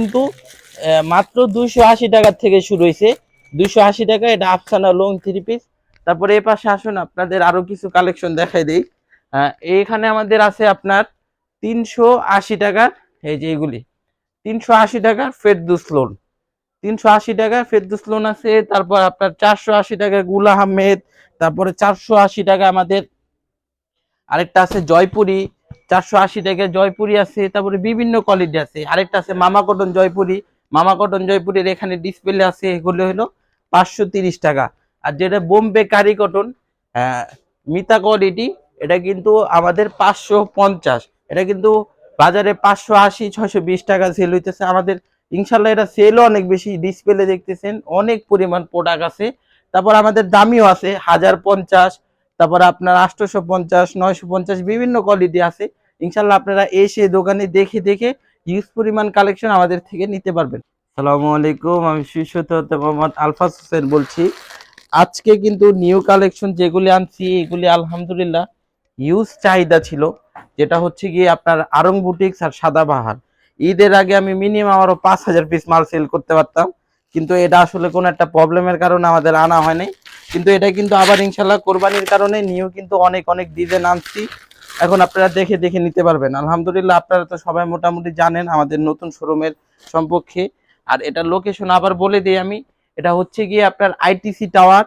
কিন্তু মাত্র দুইশো আশি টাকার থেকে শুরু হয়েছে। দুইশো আশি টাকা এটা আফসানা লং থ্রি পিস তারপরে এই পাশে আসুন আপনাদের আরও কিছু কালেকশন দেখাই দেই। আহ, এইখানে আমাদের আছে আপনার তিনশো আশি টাকার এই যে এগুলি। তিনশো আশি টাকার ফেরদুস লোন তিনশো আশি টাকা ফেরদুস লোন আছে তারপর আপনার চারশো আশি টাকা গুল আহমেদ তারপরে চারশো আশি টাকা আমাদের আরেকটা আছে জয়পুরি। চারশো আশি টাকা জয়পুরি আছে তারপরে বিভিন্ন কোয়ালিটি আছে। আরেকটা আছে মামা কটন জয়পুরি। মামা কটন জয়পুরের এখানে ডিসপ্লে আছে এগুলো হলো পাঁচশো তিরিশ টাকা। আর যেটা বোম্বে কারি কটন আহ, মিতা কোয়ালিটি এটা কিন্তু আমাদের পাঁচশো পঞ্চাশ। এটা কিন্তু বাজারে পাঁচশো আশি ছয়শো বিশ টাকা সেল হইতেছে। আমাদের ইনশাল্লাহ এটা সেলও অনেক বেশি ডিসপ্লে দেখতেছেন অনেক পরিমাণ প্রোডাক্ট আছে। তারপর আমাদের দামিও আছে হাজার পঞ্চাশ তারপর আপনার আটশোশো পঞ্চাশ নয়শো পঞ্চাশ বিভিন্ন কোয়ালিটি আছে। ইনশাল্লাহ আপনারা এসে দোকানে দেখে দেখে হিউজ পরিমাণ কালেকশন আমাদের থেকে নিতে পারবেন। সালামু আলাইকুম, আমি শিশুত মোহাম্মদ আলফাস হোসেন বলছি। আজকে কিন্তু নিউ কালেকশন যেগুলি আনছি, এগুলি আলহামদুলিল্লাহ হিউজ চাহিদা ছিল, যেটা হচ্ছে গিয়ে আপনার আরং বুটিক্স আর সাদাবাহার ঈদের আগে আমি মিনিমাম আরও পাঁচ হাজার পিস মাল সেল করতে পারতাম, কিন্তু এটা আসলে কোনো একটা প্রবলেমের কারণে আমাদের আনা হয়নি কিন্তু এটা কিন্তু আবার ইনশাল্লাহ কোরবানির কারণে নিউ কিন্তু অনেক অনেক ডিজাইন আনছি এখন আপনারা দেখে দেখে নিতে পারবেন। আলহামদুলিল্লাহ আপনারা তো সবাই মোটামুটি জানেন আমাদের নতুন শোরুমের সম্পর্কে। আর এটা লোকেশন আবার বলে দিই আমি, এটা হচ্ছে গিয়ে আপনার আইটিসি টাওয়ার,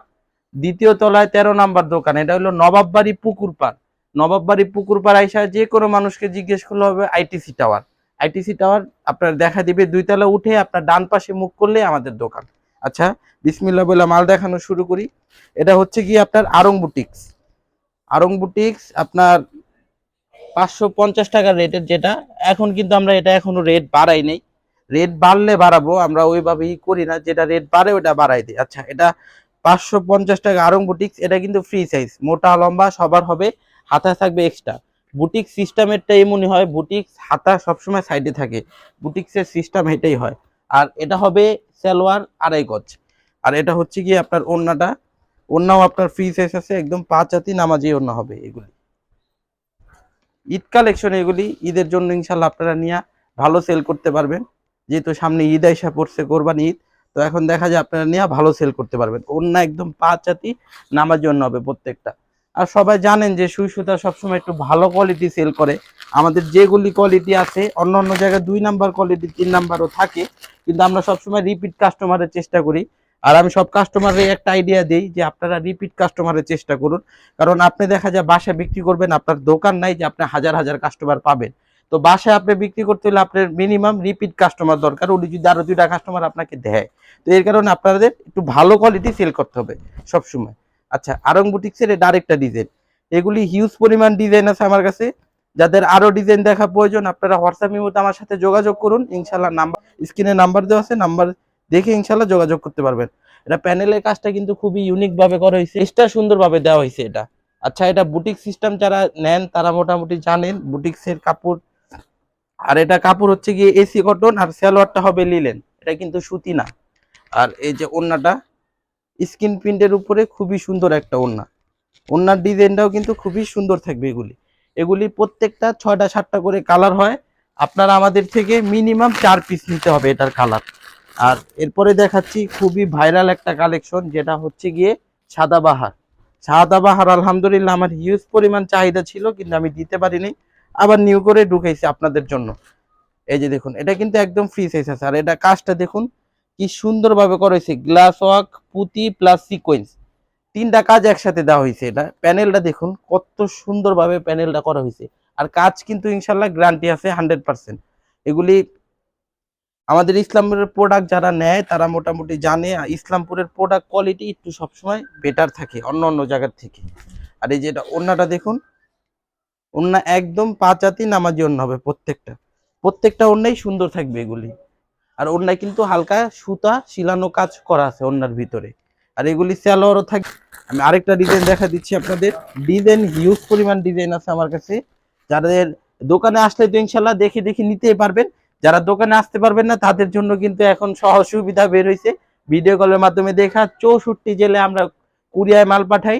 দ্বিতীয় তলায় তেরো নাম্বার দোকান। এটা হলো নবাববাড়ি পুকুর পাড়। নবাববাড়ি পুকুর পাড় আইসা যে কোনো মানুষকে জিজ্ঞেস করলে হবে আইটিসি টাওয়ার। আইটিসি টাওয়ার আপনার দেখা দিবে, দুই তলা উঠে আপনার ডান পাশে মুখ করলে আমাদের দোকান। আচ্ছা বিসমিল্লা বলে মাল দেখানো শুরু করি। এটা হচ্ছে কি আপনার আরং বুটিক্স। আরং বুটিক্স আপনার পাঁচশো পঞ্চাশ টাকার রেটের যেটা। এখন কিন্তু আমরা এটা এখনও রেট বাড়াই নেই। রেট বাড়লে বাড়াবো, আমরা ওইভাবেই করি না। যেটা রেট বাড়ে ওটা বাড়াই দিই। আচ্ছা এটা পাঁচশো পঞ্চাশ টাকা আরং বুটিক্স, এটা কিন্তু ফ্রি সাইজ মোটা, লম্বা, সবার হবে হাতা থাকবে এক্সট্রা বুটিক সিস্টেমেরটা এমনই হয়, বুটিক্স হাতা সবসময় সাইডে থাকে। বুটিক্সের সিস্টেম এটাই হয়। আর এটা হবে সালোয়ার আড়াই গজ। আর এটা হচ্ছে কি আপনার ওড়নাটা। ওড়নাও আপনার ফ্রি সাইজ আছে, একদম পাঁচ হাতি নামাজি ওড়না হবে এগুলি। ঈদ কালেকশন এগুলি, ঈদের জন্য ইনশাল্লাহ আপনারা নিয়ে ভালো সেল করতে পারবেন। যেহেতু সামনে ঈদ আইসা পড়ছে, কোরবানি ঈদ, তো এখন দেখা যায় আপনারা নিয়ে ভালো সেল করতে পারবেন। ওড়না একদম পাঁচ হাতি নামাজি ওড়না হবে প্রত্যেকটা। আর সবাই জানেন যে সুই সুতা সবসময় একটু ভালো কোয়ালিটি সেল করে। আমাদের যেগুলি কোয়ালিটি আছে, অন্য অন্য জায়গায় দুই নাম্বার কোয়ালিটি তিন নাম্বারও থাকে, কিন্তু আমরা সবসময় রিপিট কাস্টমারের চেষ্টা করি। আর আমি সব কাস্টমারের একটা আইডিয়া দিই যে আপনারা রিপিট কাস্টমারের চেষ্টা করুন। কারণ আপনি দেখা যায় বাসায় বিক্রি করবেন, আপনার দোকান নাই যে আপনি হাজার হাজার কাস্টমার পাবেন। তো বাসায় আপনি বিক্রি করতে হলে আপনার মিনিমাম রিপিট কাস্টমার দরকার, উনি যদি আরও দুইটা কাস্টমার আপনাকে দেয়। তো এর কারণে আপনাদের একটু ভালো কোয়ালিটি সেল করতে হবে সবসময়। আচ্ছা আরং বুটিক্সের এটা আরেকটা ডিজাইন এগুলি হিউজ পরিমাণ ডিজাইন আছে আমার কাছে। যাদের আরও ডিজাইন দেখা প্রয়োজন, আপনারা হোয়াটসঅ্যাপের মধ্যে আমার সাথে যোগাযোগ করুন। ইনশাল্লাহ নাম্বার স্ক্রিনে নাম্বার দেওয়া আছে, নাম্বার দেখে ইনশাল্লাহ যোগাযোগ করতে পারবেন। এটা প্যানেলের কাজটা কিন্তু খুবই ইউনিক ভাবে করা হয়েছে। এক্সট্রা সুন্দর ভাবে দেওয়া হয়েছে এটা। আচ্ছা এটা বুটিক সিস্টেম যারা নেন, তারা মোটামুটি জানেন বুটিক্সের কাপড়। আর এটা কাপড় হচ্ছে গিয়ে এসি কটন আর সালোয়ারটা হবে লিলেন এটা কিন্তু সুতি না। আর এই যে ওড়নাটা স্কিন প্রিন্টের উপরে খুবই সুন্দর একটা ওড়না। ওড়নার ডিজাইনটাও কিন্তু খুবই সুন্দর থাকবে এগুলি। এগুলি প্রত্যেকটা ছয়টা সাতটা করে কালার হয়। আপনারা আমাদের থেকে মিনিমাম চার পিস নিতে হবে এটার কালার। আর এরপরে দেখাচ্ছি খুবই ভাইরাল একটা কালেকশন, যেটা হচ্ছে গিয়ে সাদাবাহার সাদাবাহার আলহামদুলিল্লাহ, আমার হিউজ পরিমাণ চাহিদা ছিল, কিন্তু আমি দিতে পারিনি। আবার নিউ করে ঢুকাইছি আপনাদের জন্য। এই যে দেখুন, এটা কিন্তু একদম ফ্রি সাইজ আছে। আর এটা কাজটা দেখুন কি সুন্দরভাবে করা হয়েছে? গ্লাস ওয়ার্ক পুঁতি প্লাস সিকোয়েন্স তিনটা কাজ একসাথে দেওয়া হয়েছে এটা। প্যানেলটা দেখুন, কত সুন্দরভাবে প্যানেলটা করা হয়েছে। আর কাজ কিন্তু ইনশাল্লাহ গ্যারান্টি আছে হান্ড্রেড পার্সেন্ট এগুলি আমাদের ইসলামের প্রোডাক্ট যারা নেয়, তারা মোটামুটি জানে। ইসলামপুরের প্রোডাক্ট কোয়ালিটি একটু সবসময় বেটার থাকে অন্য অন্য জায়গার থেকে। আর এই যে এটা ওড়নাটা দেখুন, ওড়না একদম পাঁচ হাতি নামাজি ওড়না হবে প্রত্যেকটা। প্রত্যেকটা ওড়নাই সুন্দর থাকবে এগুলি। আর ওড়নায় কিন্তু হালকা সুতা শিলানো কাজ করা আছে ওড়নার ভিতরে। আর এগুলি স্যালোয়ারও থাকে। আমি আরেকটা ডিজাইন দেখা দিচ্ছি আপনাদের। ডিজাইন হিউজ পরিমাণ ডিজাইন আছে আমার কাছে। যাদের দোকানে আসলে তো ইনশাল্লাহ দেখে দেখে নিতেই পারবেন। যারা দোকানে আসতে পারবেন না, তাদের জন্য কিন্তু এখন সহজ সুবিধা বের হয়েছে। ভিডিও কলের মাধ্যমে দেখা, চৌষট্টি জেলে আমরা কুরিয়ায় মাল পাঠাই।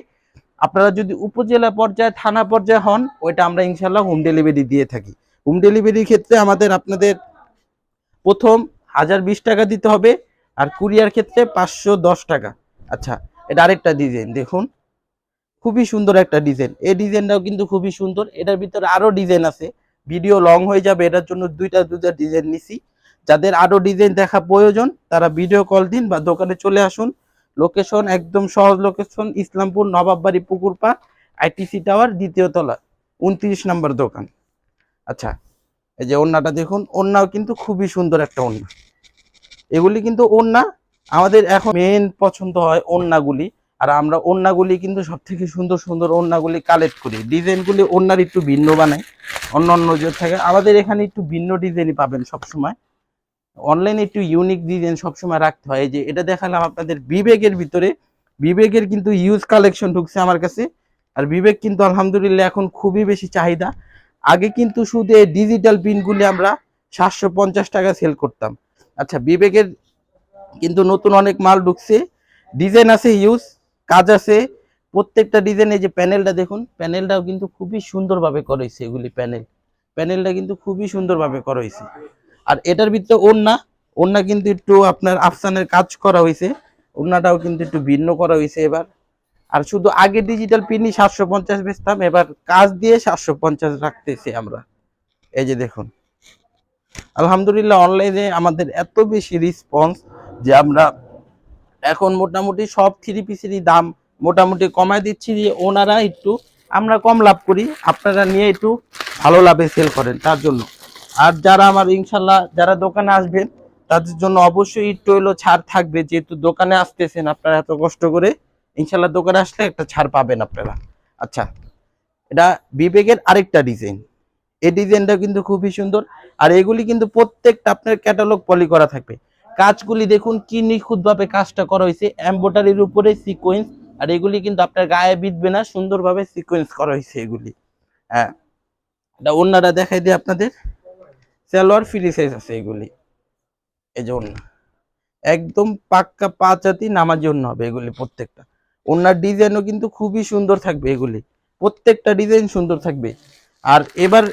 আপনারা যদি উপজেলা পর্যায়ে, থানা পর্যায়ে হন, ওইটা আমরা ইনশাল্লাহ হোম ডেলিভারি দিয়ে থাকি। হোম ডেলিভারির ক্ষেত্রে আমাদের আপনাদের প্রথম হাজার বিশ টাকা দিতে হবে আর কুরিয়ার ক্ষেত্রে পাঁচশো দশ টাকা। আচ্ছা এটা আরেকটা ডিজাইন দেখুন। খুবই সুন্দর একটা ডিজাইন এই ডিজাইনটাও কিন্তু খুবই সুন্দর। এটার ভিতরে আরও ডিজাইন আছে। ভিডিও লং হয়ে যাবে, এটার জন্য দুইটা দুইটা ডিজাইন নিছি। যাদের আরও ডিজাইন দেখা প্রয়োজন, তারা ভিডিও কল দিন বা দোকানে চলে আসুন। লোকেশন একদম সহজ লোকেশন ইসলামপুর নবাববাড়ি পুকুরপা আইটিসি টাওয়ার দ্বিতীয় তলা, উনত্রিশ নম্বর দোকান। আচ্ছা এই যে ওন্নাটা দেখুন ওন্নাও কিন্তু খুবই সুন্দর একটা ওন্না এগুলি কিন্তু ওন্না আমাদের এখন মেন পছন্দ হয় ওন্নাগুলি আর আমরা ওন্নাগুলি কিন্তু সব থেকে সুন্দর সুন্দর ওন্নাগুলি কালেক্ট করি। ডিজাইনগুলি ওন্নার একটু ভিন্ন বানাই অন্য অন্য যে থাকে। আমাদের এখানে একটু ভিন্ন ডিজাইনই পাবেন সবসময়। অনলাইনে একটু ইউনিক ডিজাইন সবসময় রাখতে হয়। যে এটা দেখালাম আপনাদের বিবেকের ভিতরে। বিবেকের কিন্তু ইউজ কালেকশন ঢুকছে আমার কাছে। আর বিবেক কিন্তু আলহামদুলিল্লাহ এখন খুবই বেশি চাহিদা। আগে কিন্তু শুধু ডিজিটাল পিনগুলি আমরা সাতশো পঞ্চাশ টাকা সেল করতাম। আচ্ছা বিবেকের কিন্তু নতুন অনেক মাল ঢুকছে। ডিজাইন আছে ইউজ কাজ আছে। প্রত্যেকটা ডিজাইন এই যে প্যানেলটা দেখুন প্যানেলটাও কিন্তু খুবই সুন্দরভাবে করা হয়েছে এগুলি প্যানেল প্যানেলটা কিন্তু খুবই সুন্দরভাবে করা হয়েছে। আর এটার ভিতরে ওন্না ওন্না কিন্তু একটু আপনার আফসানের কাজ করা হয়েছে। ওন্নাটাও কিন্তু একটু ভিন্ন করা হয়েছে এবার। আর শুধু আগে ডিজিটাল পিনই সাতশো পঞ্চাশ বেচতাম, এবার কাজ দিয়ে সাতশো পঞ্চাশ রাখতেছি আমরা। এই যে দেখুন। আলহামদুলিল্লাহ অনলাইনে আমাদের এত বেশি রেসপন্স যে আমরা এখন মোটামুটি সব থ্রি পিসেরই দাম মোটামুটি কমায় দিচ্ছি যে ওনারা একটু আমরা কম লাভ করি, আপনারা নিয়ে একটু ভালো লাভে সেল করেন তার জন্য। আর যারা আমার ইনশাল্লাহ যারা দোকানে আসবেন, তাদের জন্য অবশ্যই একটু হলো ছাড় থাকবে, যেহেতু দোকানে আসতেছেন আপনারা এত কষ্ট করে, ইনশাল্লাহ দোকানে আসলে একটা ছাড় পাবেন আপনারা। আচ্ছা এটা বিবেকের আরেকটা ডিজাইন এই ডিজাইনটা কিন্তু খুবই সুন্দর। আর এগুলি কিন্তু প্রত্যেকটা আপনার ক্যাটালগ পলি করা থাকবে। কাজগুলি দেখুন কি নিখুঁতভাবে কাজটা করা হয়েছে। এম্বোটারির উপরে সিকোয়েন্স আর এগুলি কিন্তু আপনার গায়ে বিঁধবে না, সুন্দরভাবে সিকোয়েন্স করা হয়েছে এগুলি। হ্যাঁ। এটা অন্যরা দেখাই দিই আপনাদের। সালোয়ার ফ্রি সাইজ আছে এগুলি। এই যে একদম পাক্কা পাঁচ হাতি নামাজি অন্য হবে এগুলি প্রত্যেকটা। ওনার ডিজাইনও কিন্তু খুবই সুন্দর থাকবে এগুলি। প্রত্যেকটা ডিজাইন সুন্দর থাকবে। আর এবার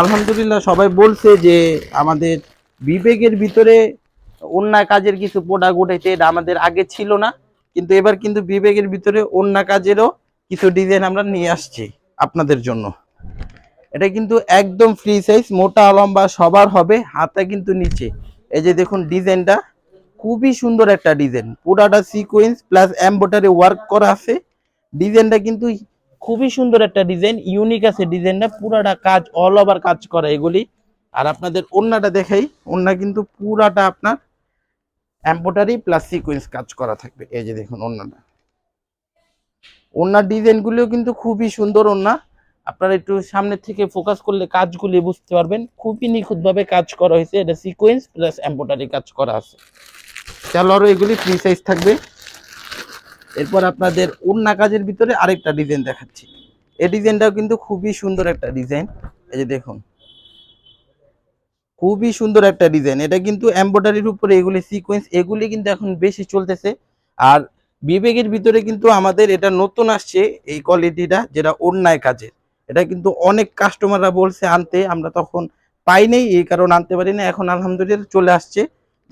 আলহামদুলিল্লাহ সবাই বলছে যে আমাদের বিবেকের ভিতরে অন্য কাজের কিছু প্রোডাক্ট উঠেছে এটা আমাদের আগে ছিল না, কিন্তু এবার কিন্তু বিবেকের ভিতরে অন্য কাজেরও কিছু ডিজাইন আমরা নিয়ে আসছি আপনাদের জন্য। এটা কিন্তু একদম ফ্রি সাইজ মোটা, লম্বা, সবার হবে, হাতে কিন্তু নিচে। এই যে দেখুন ডিজাইনটা খুবই সুন্দর একটা ডিজাইন পুরাটা সিকোয়েন্স প্লাস এম্বোটারি ওয়ার্ক করা আছে। ডিজাইনটা কিন্তু খুবই সুন্দর একটা ডিজাইন ইউনিক আছে ডিজাইনটা, পুরাটা কাজ অল ওভার কাজ করা এগুলি। আর আপনাদের ওন্নাটা দেখাই ওন্না কিন্তু পুরাটা আপনার এম্বোটারি প্লাস সিকোয়েন্স কাজ করা থাকবে। এই যে দেখুন ওন্নাটা ওন্নার ডিজাইনগুলিও কিন্তু খুবই সুন্দর ওন্না আপনারা একটু সামনে থেকে ফোকাস করলে কাজগুলি বুঝতে পারবেন। খুবই নিখুঁতভাবে কাজ করা হয়েছে, এটা সিকোয়েন্স প্লাস এম্বোটারি কাজ করা আছে। সালোয়ারও এগুলি ফ্রি সাইজ থাকবে। এরপর আপনাদের ওন্না কাজের ভিতরে আরেকটা ডিজাইন দেখাচ্ছি। এই ডিজাইনটাও কিন্তু খুবই সুন্দর একটা ডিজাইন এই যে দেখুন। খুবই সুন্দর একটা ডিজাইন এটা কিন্তু এম্ব্রয়ডারির উপরে এগুলি সিকোয়েন্স এগুলি কিন্তু এখন বেশি চলতেছে। আর বিবেকের ভিতরে কিন্তু আমাদের এটা নতুন আসছে এই কোয়ালিটিটা যেটা অন্যায় কাজের। এটা কিন্তু অনেক কাস্টমাররা বলছে আনতে, আমরা তখন পাই নাই, এই কারণে আনতে পারি না এখন আলহামদুলিল্লাহ চলে আসছে।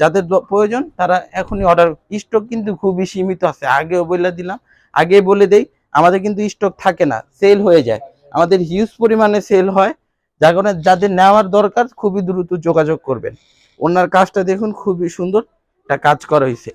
যাদের প্রয়োজন, তারা এখনই অর্ডার স্টক কিন্তু খুবই সীমিত আছে। আগেও বলে দিলাম আগে বলে দেই, আমাদের কিন্তু স্টক থাকে না সেল হয়ে যায়। আমাদের হিউজ পরিমাণে সেল হয়, যার কারণে যাদের নেওয়ার দরকার খুবই দ্রুত যোগাযোগ করবেন। ওনার কাজটা দেখুন, খুবই সুন্দর, একটা কাজ করা হয়েছে।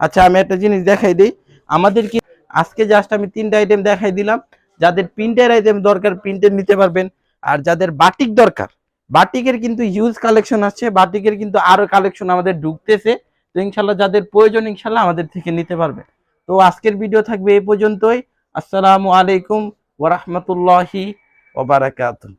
আচ্ছা আমি একটা জিনিস দেখাই দিই, আমাদের কি আজকে জাস্ট আমি তিনটা আইটেম দেখাই দিলাম, যাদের প্রিন্টের আইটেম দরকার প্রিন্টের নিতে পারবেন, আর যাদের বাটিক দরকার বাটিকের কিন্তু হিউজ কালেকশন আছে বাটিকের কিন্তু আরও কালেকশন আমাদের ঢুকতেছে। তো ইনশাল্লাহ যাদের প্রয়োজন, ইনশাল্লাহ আমাদের থেকে নিতে পারবে। তো আজকের ভিডিও থাকবে এই পর্যন্তই। আসসালামু আলাইকুম ওরহমতুল্লাহি ওবারাকাতুহ